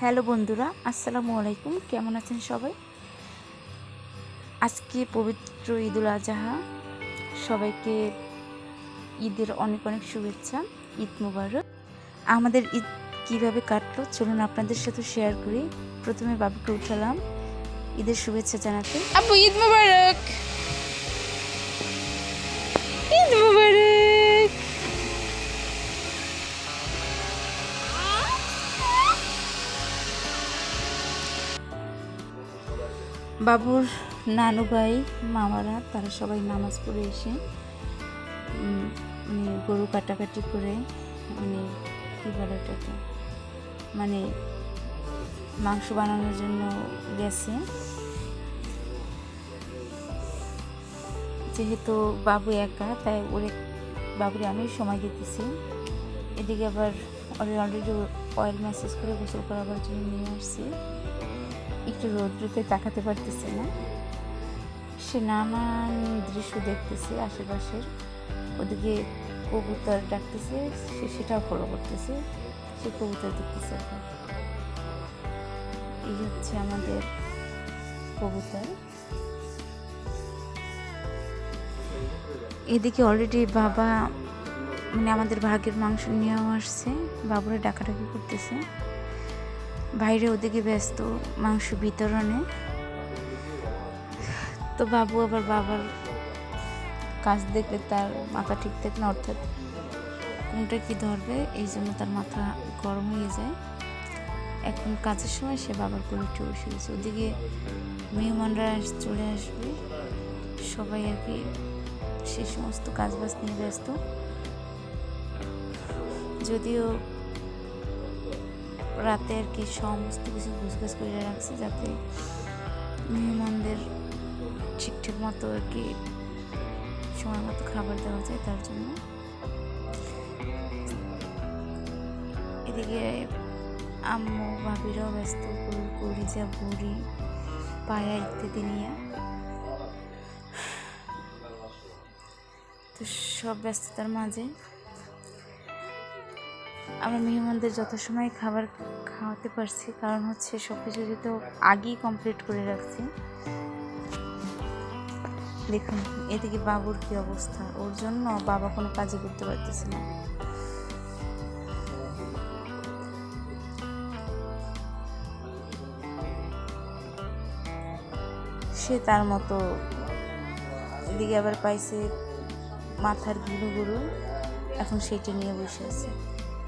Hello বন্ধুরা, আসসালামু আলাইকুম। কেমন আছেন সবাই? আজকে পবিত্র ঈদুল আজহা। সবাইকে ঈদের অনেক অনেক শুভেচ্ছা, ঈদ মুবারক। আমাদের ঈদ কীভাবে কাটলো, চলুন আপনাদের সাথে শেয়ার করি। প্রথমে বাবুকে উঠালাম। ঈদের শুভেচ্ছা জানাতে। আপু, ঈদ মুবারক! বাবুর নানু ভাই, মামারা, তারা সবাই নামাজ পড়ে এসে মানে গরু কাটাকাটি করে মানে কী বলে এটাকে মানে মাংস বানানোর জন্য গেছে। যেহেতু বাবু একা, তাই ওরে, বাবুরে আমি সময় দিতেছি। এদিকে আবার অলরেডি অয়েল ম্যাসেজ করে গোসল করাবার জন্য নিয়ে আসছি। একটু রৌদ্রতে তাকাতে পারতেছে না। সে নানান দৃশ্য দেখতেছে আশেপাশের। ওদিকে কবুতর ডাকতেছে, সে সেটাও ফলো করতেছে, সে কবুতর দেখতেছে এই হচ্ছে আমাদের কবুতর। এদিকে অলরেডি বাবা মানে আমাদের ভাগের মাংস নিয়েও আসছে, বাবুরা ডাকাডাকি করতেছে। বাইরে ওদিকে ব্যস্ত মাংস বিতরণে। তো বাবু আবার বাবার কাজ দেখলে তার মাথা ঠিক থাকে না, অর্থাৎ কোনটা কি ধরবে, এই জন্য তার মাথা গরম হয়ে যায়। এখন কাজের সময় সে বাবার কোলে উঠে বসে গেছে। ওদিকে মেহমানরা চলে আসবে। সবাই আর কি সে সমস্ত কাজ বাজ নিয়ে ব্যস্ত। যদিও রাতে আর কি সমস্ত কিছু গুছগাছ করে রাখছি যাতে মেহমানদের ঠিকঠাক মতো আর কি সময় মতো খাবার দেওয়া যায় তার জন্য। এদিকে আম্মু ভাবিরাও ব্যস্ত কলিজা বুড়ি পায়া ইত্যাদি নিয়ে। তো সব ব্যস্ততার মাঝে আমরা মেহমানদের যত সময় খাবার খাওয়াতে পারছি, কারণ হচ্ছে সব কিছু যেহেতু আগেই কমপ্লিট করে রাখছি। দেখুন, এদিকে বাবুর কি অবস্থা? ওর জন্য বাবা কোনো কাজই করতে পারতেছে না। সে তার মতো। এদিকে আবার পাইছে মাথার গুঁড়ো গুঁড়ো এখন সেইটা নিয়ে বসে আছে।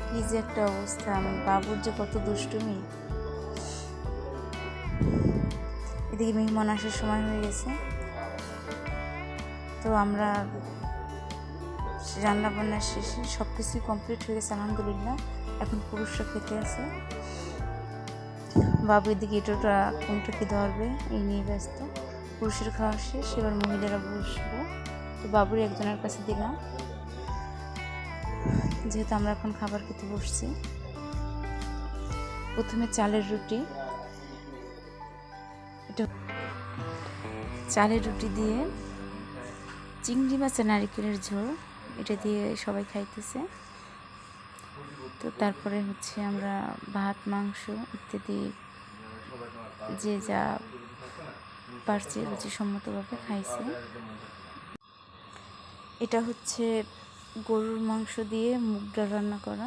কি যে একটা অবস্থা বাবুর যে কত দুষ্টুমি। এদিকে মেহমান আসার সময় হয়ে গেছে। তো আমরা রান্না বান্না শেষে সব কিছুই কমপ্লিট হয়ে গেছে, আলহামদুলিল্লাহ। এখন পুরুষরা খেতে আছে। বাবু এদিকে এটোটা কোনটা কি ধরবে, এই নিয়ে ব্যস্ত। পুরুষের খাওয়া শেষ, এবার মহিলারা বসবো। তো বাবুর একজনের কাছে দিলাম। যেহেতু আমরা এখন খাবার খেতে বসছি। প্রথমে চালের রুটি। এটা চালের রুটি দিয়ে চিংড়ি মাছের নারিকেলের ঝোল, এটা দিয়ে সবাই খাইতেছে। তো তারপরে হচ্ছে আমরা ভাত, মাংস ইত্যাদি যে যা পারছে রুচিসম্মতভাবে খাইছে। এটা হচ্ছে গরুর মাংস দিয়ে মুগ ডাল রান্না করা।